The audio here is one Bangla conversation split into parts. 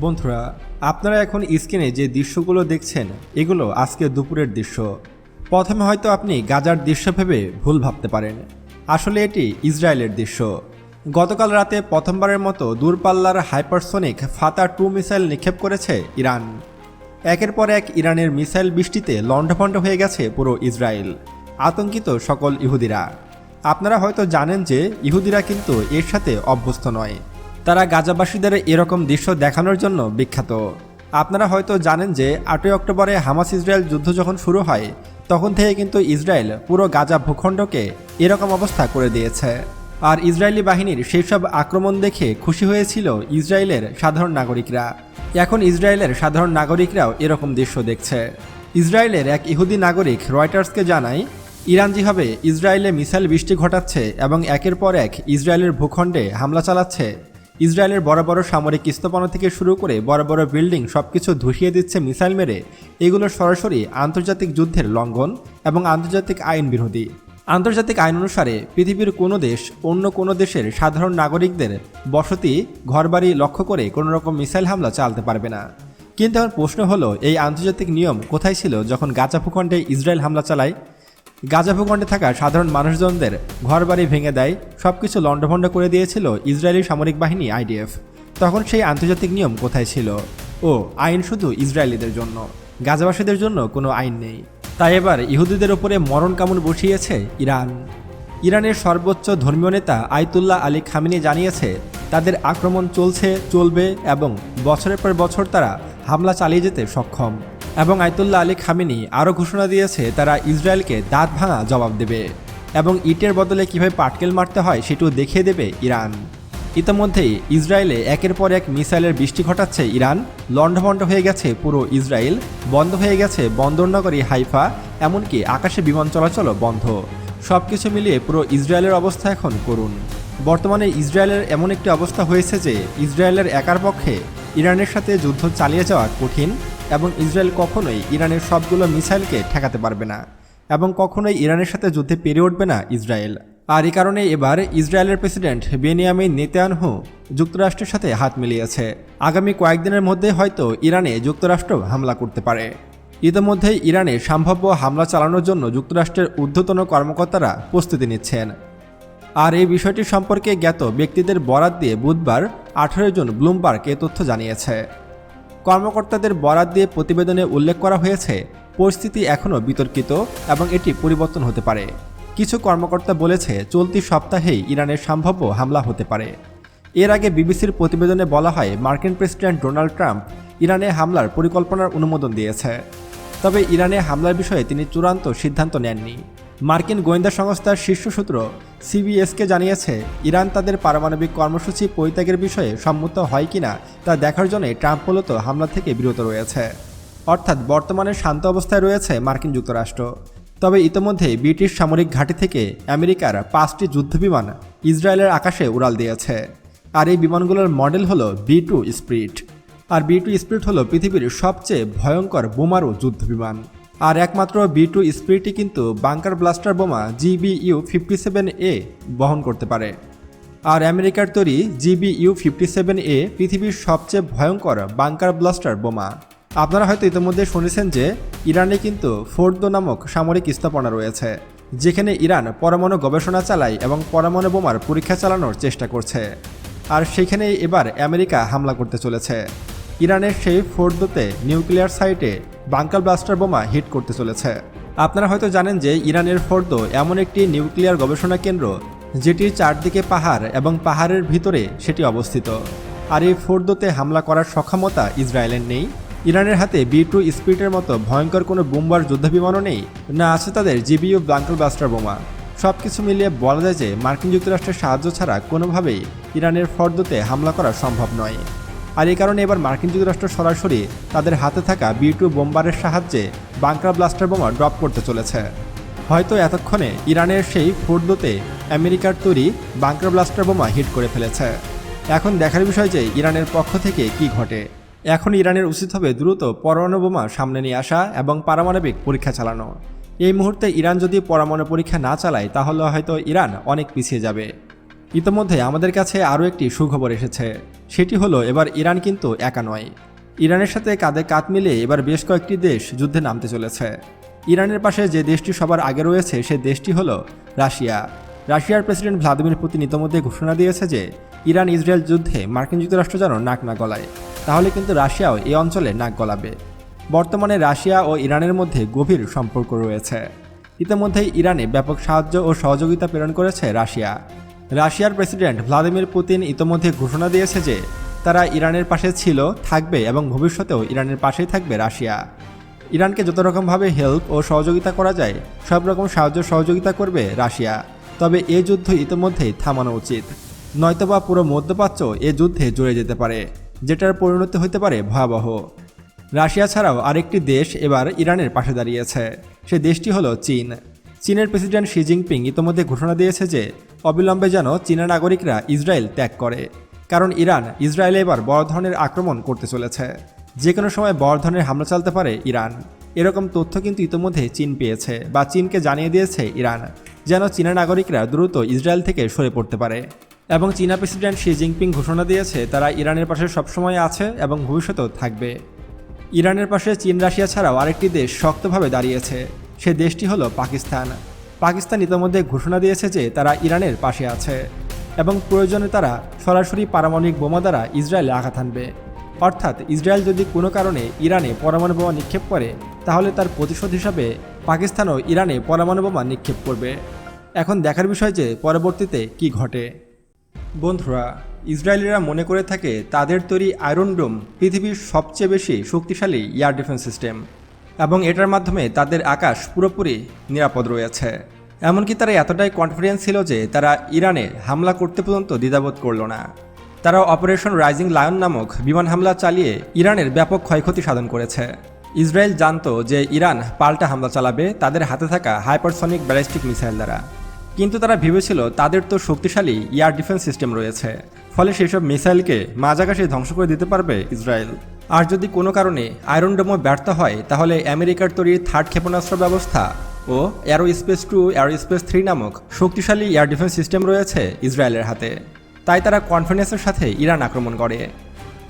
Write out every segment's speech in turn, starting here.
বন্ধুরা, আপনারা এখন স্ক্রিনে যে দৃশ্যগুলো দেখছেন, এগুলো আজকে দুপুরের দৃশ্য। প্রথমে হয়তো আপনি গাজার দৃশ্য ভেবে ভুল ভাবতে পারেন। আসলে এটি ইসরায়েলের দৃশ্য। গতকাল রাতে প্রথমবারের মতো দূরপাল্লার হাইপারসোনিক ফাতা টু মিসাইল নিক্ষেপ করেছে ইরান। একের পর এক ইরানের মিসাইল বৃষ্টিতে লণ্ডভণ্ড হয়ে গেছে পুরো ইসরায়েল, আতঙ্কিত সকল ইহুদিরা। আপনারা হয়তো জানেন যে ইহুদিরা কিন্তু এর সাথে অভ্যস্ত নয়। তারা গাজাবাসীদের এরকম দৃশ্য দেখানোর জন্য বিখ্যাত। আপনারা হয়তো জানেন যে আটই অক্টোবরে হামাস ইসরায়েল যুদ্ধ যখন শুরু হয়, তখন থেকে কিন্তু ইসরায়েল পুরো গাজা ভূখণ্ডকে এরকম অবস্থা করে দিয়েছে। আর ইসরায়েলি বাহিনীর সেই সব আক্রমণ দেখে খুশি হয়েছিল ইসরায়েলের সাধারণ নাগরিকরা। এখন ইসরায়েলের সাধারণ নাগরিকরাও এরকম দৃশ্য দেখছে। ইসরায়েলের এক ইহুদি নাগরিক রয়টার্সকে জানায়, ইরান যেভাবে ইসরায়েলে মিসাইল বৃষ্টি ঘটাচ্ছে এবং একের পর এক ইসরায়েলের ভূখণ্ডে হামলা চালাচ্ছে ইসরায়েলের বড় বড় সামরিক স্থাপনা থেকে শুরু করে বড় বড় বিল্ডিং সবকিছু ধুসিয়ে দিচ্ছে মিসাইল মেরে। এগুলো সরাসরি আন্তর্জাতিক যুদ্ধের লঙ্ঘন এবং আন্তর্জাতিক আইন বিরোধী। আন্তর্জাতিক আইন অনুসারে পৃথিবীর কোনো দেশ অন্য কোনো দেশের সাধারণ নাগরিকদের বসতি, ঘরবাড়ি লক্ষ্য করে কোনো রকম মিসাইল হামলা চালাতে পারবে না। কিন্তু আমার প্রশ্ন হলো, এই আন্তর্জাতিক নিয়ম কোথায় ছিল যখন গাজা ভূখণ্ডে ইসরায়েল হামলা চালায়? গাজা ভূখণ্ডে থাকা সাধারণ মানুষজনদের ঘরবাড়ি ভেঙে দেয় সব কিছু লণ্ডভণ্ড করে দিয়েছিল ইসরায়েলি সামরিক বাহিনী আইডিএফ। তখন সেই আন্তর্জাতিক নিয়ম কোথায় ছিল? ও, আইন শুধু ইসরায়েলিদের জন্য, গাজাবাসীদের জন্য কোনো আইন নেই। তাই এবার ইহুদিদের ওপরে মরণ কামড় বসিয়েছে ইরান। ইরানের সর্বোচ্চ ধর্মীয় নেতা আয়তুল্লাহ আলী খামিনি জানিয়েছে, তাদের আক্রমণ চলছে, চলবে এবং বছরের পর বছর তারা হামলা চালিয়ে যেতে সক্ষম। এবং আয়তুল্লাহ আলী খামিনি আরও ঘোষণা দিয়েছে তারা ইসরায়েলকে দাঁত ভাঙা জবাব দেবে এবং ইটের বদলে কীভাবে পাটকেল মারতে হয় সেটিও দেখিয়ে দেবে ইরান। ইতিমধ্যেই ইসরায়েলে একের পর এক মিসাইলের বৃষ্টি ঘটাচ্ছে ইরান। লণ্ডভণ্ড হয়ে গেছে পুরো ইসরায়েল, বন্ধ হয়ে গেছে বন্দরনগরী হাইফা, এমনকি আকাশে বিমান চলাচলও বন্ধ। সব কিছু মিলিয়ে পুরো ইসরায়েলের অবস্থা এখন করুন বর্তমানে ইসরায়েলের এমন একটি অবস্থা হয়েছে যে ইসরায়েলের একার পক্ষে ইরানের সাথে যুদ্ধ চালিয়ে যাওয়া কঠিন। এবং ইসরায়েল কখনোই ইরানের সবগুলো মিসাইলকে ঠেকাতে পারবে না এবং কখনোই ইরানের সাথে যুদ্ধে পেরে উঠবে না ইসরায়েল। আর এই কারণে এবার ইসরায়েলের প্রেসিডেন্ট বেনিয়ামিন নেতানহু যুক্তরাষ্ট্রের সাথে হাত মিলিয়েছে। আগামী কয়েকদিনের মধ্যে হয়তো ইরানে যুক্তরাষ্ট্র হামলা করতে পারে। ইতিমধ্যে ইরানে সম্ভাব্য হামলা চালানোর জন্য যুক্তরাষ্ট্রের ঊর্ধ্বতন কর্মকর্তারা প্রস্তুতি নিচ্ছেন। আর এই বিষয়টি সম্পর্কে জ্ঞাত ব্যক্তিদের বরাত দিয়ে বুধবার আঠারো জন ব্লুমবার্গ এ তথ্য জানিয়েছে। কর্মকর্তাদের বরাত দিয়ে প্রতিবেদনে উল্লেখ করা হয়েছে, পরিস্থিতি এখনও বিতর্কিত এবং এটি পরিবর্তন হতে পারে। কিছু কর্মকর্তা বলেছে, চলতি সপ্তাহেই ইরানের সম্ভাব্য হামলা হতে পারে। এর আগে বিবিসির প্রতিবেদনে বলা হয়, মার্কিন প্রেসিডেন্ট ডোনাল্ড ট্রাম্প ইরানে হামলার পরিকল্পনার অনুমোদন দিয়েছে। তবে ইরানে হামলার বিষয়ে তিনি চূড়ান্ত সিদ্ধান্ত নেননি। মার্কিন গোয়েন্দা সংস্থার শীর্ষ সূত্র সিবিএসকে জানিয়েছে, ইরান তাদের পারমাণবিক কর্মসূচি পরিত্যাগের বিষয়ে সম্মত হয় কিনা তা দেখার জন্য ট্রাম্প মূলত হামলা থেকে বিরত রয়েছে। অর্থাৎ বর্তমানে শান্ত অবস্থায় রয়েছে মার্কিন যুক্তরাষ্ট্র। তবে ইতিমধ্যেই ব্রিটিশ সামরিক ঘাঁটি থেকে আমেরিকার পাঁচটি যুদ্ধবিমান ইসরায়েলের আকাশে উড়াল দিয়েছে। আর এই বিমানগুলোর মডেল হলো বি টু স্প্রিট। আর বি টু স্প্রিট হলো পৃথিবীর সবচেয়ে ভয়ঙ্কর বোমারু যুদ্ধবিমান। আর একমাত্র বি টু স্প্রিটই কিন্তু বাংকার ব্লাস্টার বোমা জিবিইউ ফিফটি সেভেন এ বহন করতে পারে। আর আমেরিকার তৈরি জিবিইউ ফিফটি সেভেন এ পৃথিবীর সবচেয়ে ভয়ঙ্কর বাংকার ব্লাস্টার বোমা। আপনারা হয়তো ইতিমধ্যে শুনেছেন যে ইরানে কিন্তু ফোর্দো নামক সামরিক স্থাপনা রয়েছে, যেখানে ইরান পরমাণু গবেষণা চালায় এবং পরমাণু বোমার পরীক্ষা চালানোর চেষ্টা করছে। আর সেখানে এবার আমেরিকা হামলা করতে চলেছে। ইরানের সেই ফোর্দোতে নিউক্লিয়ার সাইটে বাংকার ব্লাস্টার বোমা হিট করতে চলেছে। আপনারা হয়তো জানেন যে ইরানের ফর্দ এমন একটি নিউক্লিয়ার গবেষণা কেন্দ্র, যেটির চারদিকে পাহাড় এবং পাহাড়ের ভিতরে সেটি অবস্থিত। আর এই ফোর্দোতে হামলা করার সক্ষমতা ইসরায়েলের নেই। ইরানের হাতে বি টু স্পিরিটের মতো ভয়ঙ্কর কোনো বোম্বার যুদ্ধবিমানও নেই, না আছে তাদের জিবিইউ ব্লাঙ্কল ব্লাস্টার বোমা। সব কিছু মিলিয়ে বলা যায় যে মার্কিন যুক্তরাষ্ট্রের সাহায্য ছাড়া কোনোভাবেই ইরানের ফর্দতে হামলা করা সম্ভব নয়। আর এই কারণে এবার মার্কিন যুক্তরাষ্ট্র সরাসরি তাদের হাতে থাকা বি টু বোম্বারের সাহায্যে বাংকার ব্লাস্টার বোমা ড্রপ করতে চলেছে। হয়তো এতক্ষণে ইরানের সেই ফোর্দোতে আমেরিকার তৈরি বাংকার ব্লাস্টার বোমা হিট করে ফেলেছে। এখন দেখার বিষয় যে ইরানের পক্ষ থেকে কি ঘটে। এখন ইরানের উচিত হবে দ্রুত পরমাণু বোমা সামনে নিয়ে আসা এবং পারমাণবিক পরীক্ষা চালানো। এই মুহূর্তে ইরান যদি পরমাণু পরীক্ষা না চালায়, তাহলে হয়তো ইরান অনেক পিছিয়ে যাবে। ইতোমধ্যে আমাদের কাছে আরও একটি সুখবর এসেছে। সেটি হলো এবার ইরান কিন্তু একা নয়। ইরানের সাথে কাঁধে কাঁধ মিলিয়ে এবার বেশ কয়েকটি দেশ যুদ্ধে নামতে চলেছে। ইরানের পাশে যে দেশটি সবার আগে রয়েছে সে দেশটি হলো রাশিয়া। রাশিয়ার প্রেসিডেন্ট ভ্লাদিমির পুতিন ইতোমধ্যে ঘোষণা দিয়েছে যে ইরান ইসরায়েল যুদ্ধে মার্কিন যুক্তরাষ্ট্র যেন নাক না গলায়। তাহলে কিন্তু রাশিয়াও এই অঞ্চলে নাক গলাবে। বর্তমানে রাশিয়া ও ইরানের মধ্যে গভীর সম্পর্ক রয়েছে। ইতিমধ্যেই ইরানে ব্যাপক সাহায্য ও সহযোগিতা প্রেরণ করেছে রাশিয়া। রাশিয়ার প্রেসিডেন্ট ভ্লাদিমির পুতিন ইতোমধ্যে ঘোষণা দিয়েছে যে তারা ইরানের পাশে ছিল, থাকবে এবং ভবিষ্যতেও ইরানের পাশেই থাকবে রাশিয়া। ইরানকে যত রকমভাবে হেল্প ও সহযোগিতা করা যায়, সব রকম সাহায্য সহযোগিতা করবে রাশিয়া। তবে এ যুদ্ধ ইতিমধ্যেই থামানো উচিত। নয়তোবা পুরো মধ্যপ্রাচ্য এ যুদ্ধে জড়ে যেতে পারে, যেটার পরিণতি হতে পারে ভয়াবহ। রাশিয়া ছাড়াও আরেকটি দেশ এবার ইরানের পাশে দাঁড়িয়েছে। সে দেশটি হলো চীন। চীনের প্রেসিডেন্ট শি জিনপিং ইতোমধ্যে ঘোষণা দিয়েছে যে অবিলম্বে যেন চীনা নাগরিকরা ইসরায়েল ত্যাগ করে। কারণ ইরান ইসরায়েলে এবার বড় ধরনের আক্রমণ করতে চলেছে। যে কোনো সময় বড় ধরনের হামলা চালাতে পারে ইরান। এরকম তথ্য কিন্তু ইতোমধ্যে চীন পেয়েছে বা চীনকে জানিয়ে দিয়েছে ইরান, যেন চীনা নাগরিকরা দ্রুত ইসরায়েল থেকে সরে পড়তে পারে। এবং চীনা প্রেসিডেন্ট শি জিনপিং ঘোষণা দিয়েছে, তারা ইরানের পাশে সবসময় আছে এবং ভবিষ্যতেও থাকবে। ইরানের পাশে চীন, রাশিয়া ছাড়াও আরেকটি দেশ শক্তভাবে দাঁড়িয়েছে, সে দেশটি হলো পাকিস্তান। পাকিস্তান ইতিমধ্যে ঘোষণা দিয়েছে যে তারা ইরানের পাশে আছে এবং প্রয়োজনে তারা সরাসরি পারমাণবিক বোমা দ্বারা ইসরায়েলে আঘাত আনবে অর্থাৎ ইসরায়েল যদি কোনো কারণে ইরানে পরমাণু বোমা নিক্ষেপ করে, তাহলে তার প্রতিশোধ হিসাবে পাকিস্তানও ইরানে পরমাণু বোমা নিক্ষেপ করবে। এখন দেখার বিষয় যে পরবর্তীতে কি ঘটে। বন্ধুরা, ইসরায়েলিরা মনে করে থাকে তাদের তৈরি আয়রন ডোম পৃথিবীর সবচেয়ে বেশি শক্তিশালী এয়ার ডিফেন্স সিস্টেম। এবং এটার মাধ্যমে তাদের আকাশ পুরোপুরি নিরাপদ রয়েছে। এমনকি তারা এতটাই কনফিডেন্স ছিল যে তারা ইরানে হামলা করতে পর্যন্ত দ্বিধাবোধ করল না। তারা অপারেশন রাইজিং লায়ন নামক বিমান হামলা চালিয়ে ইরানের ব্যাপক ক্ষয়ক্ষতি সাধন করেছে। ইসরায়েল জানত যে ইরান পাল্টা হামলা চালাবে তাদের হাতে থাকা হাইপারসনিক ব্যালিস্টিক মিসাইল দ্বারা। কিন্তু তারা ভেবেছিল তাদের তো শক্তিশালী এয়ার ডিফেন্স সিস্টেম রয়েছে। ফলে সেসব মিসাইলকে মাঝাকাশি ধ্বংস করে দিতে পারবে ইসরায়েল। আর যদি কোনো কারণে আয়রন ডোমো ব্যর্থ হয়, তাহলে আমেরিকার তৈরি থার্ড ক্ষেপণাস্ত্র ব্যবস্থা ও arrow space two arrow space three নামক শক্তিশালী এয়ার ডিফেন্স সিস্টেম রয়েছে ইসরায়েলের হাতে। তাই তারা কনফিডেন্সের সাথে ইরান আক্রমণ করে।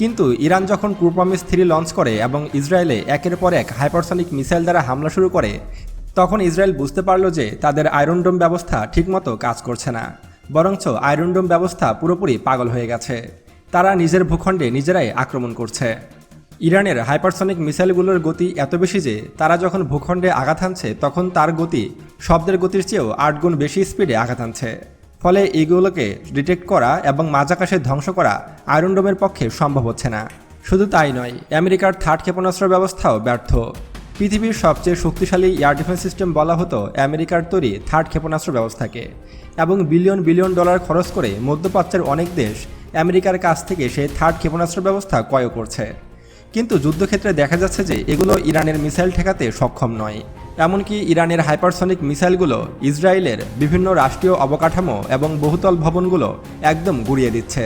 কিন্তু ইরান যখন ক্রুপামিস থ্রি লঞ্চ করে এবং ইসরায়েলে একের পর এক হাইপারসনিক মিসাইল দ্বারা হামলা শুরু করে, তখন ইসরায়েল বুঝতে পারল যে তাদের আয়রনডোম ব্যবস্থা ঠিকমতো কাজ করছে না। বরঞ্চ আয়রনডোম ব্যবস্থা পুরোপুরি পাগল হয়ে গেছে। তারা নিজের ভূখণ্ডে নিজেরাই আক্রমণ করছে। ইরানের হাইপারসনিক মিসাইলগুলোর গতি এত বেশি যে তারা যখন ভূখণ্ডে আঘাত হানছে, তখন তার গতি শব্দের গতির চেয়েও আট গুণ বেশি স্পিডে আঘাত হানছে। ফলে এগুলোকে ডিটেক্ট করা এবং মাঝাকাশে ধ্বংস করা আয়রনডোমের পক্ষে সম্ভব হচ্ছে না। শুধু তাই নয়, আমেরিকার থার্ড ক্ষেপণাস্ত্র ব্যবস্থাও ব্যর্থ। পৃথিবীর সবচেয়ে শক্তিশালী এয়ার ডিফেন্স সিস্টেম বলা হতো আমেরিকার তৈরি থার্ড ক্ষেপণাস্ত্র ব্যবস্থাকে। এবং বিলিয়ন বিলিয়ন ডলার খরচ করে মধ্যপ্রাচ্যের অনেক দেশ আমেরিকার কাছ থেকে সেই থার্ড ক্ষেপণাস্ত্র ব্যবস্থা ক্রয় করছে। কিন্তু যুদ্ধক্ষেত্রে দেখা যাচ্ছে যে এগুলো ইরানের মিসাইল ঠেকাতে সক্ষম নয়। এমনকি ইরানের হাইপারসনিক মিসাইলগুলো ইসরায়েলের বিভিন্ন রাষ্ট্রীয় অবকাঠামো এবং বহুতল ভবনগুলো একদম গুড়িয়ে দিচ্ছে।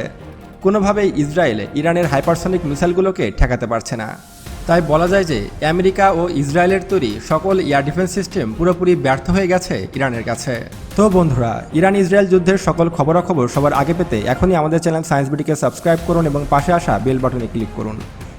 কোনোভাবেই ইসরায়েল ইরানের হাইপারসনিক মিসাইলগুলোকে ঠেকাতে পারছে না। তাই বলা যায় যে আমেরিকা ও ইসরায়েলের তৈরি সকল এয়ার ডিফেন্স সিস্টেম পুরোপুরি ব্যর্থ হয়ে গেছে ইরানের কাছে। তো বন্ধুরা ইরান ইসরায়েল যুদ্ধের সকল খবরাখবর সবার আগে পেতে এখনই আমাদের চ্যানেল সায়েন্স বিটিকে সাবস্ক্রাইব করুন এবং পাশে আসা বেল বাটনে ক্লিক করুন।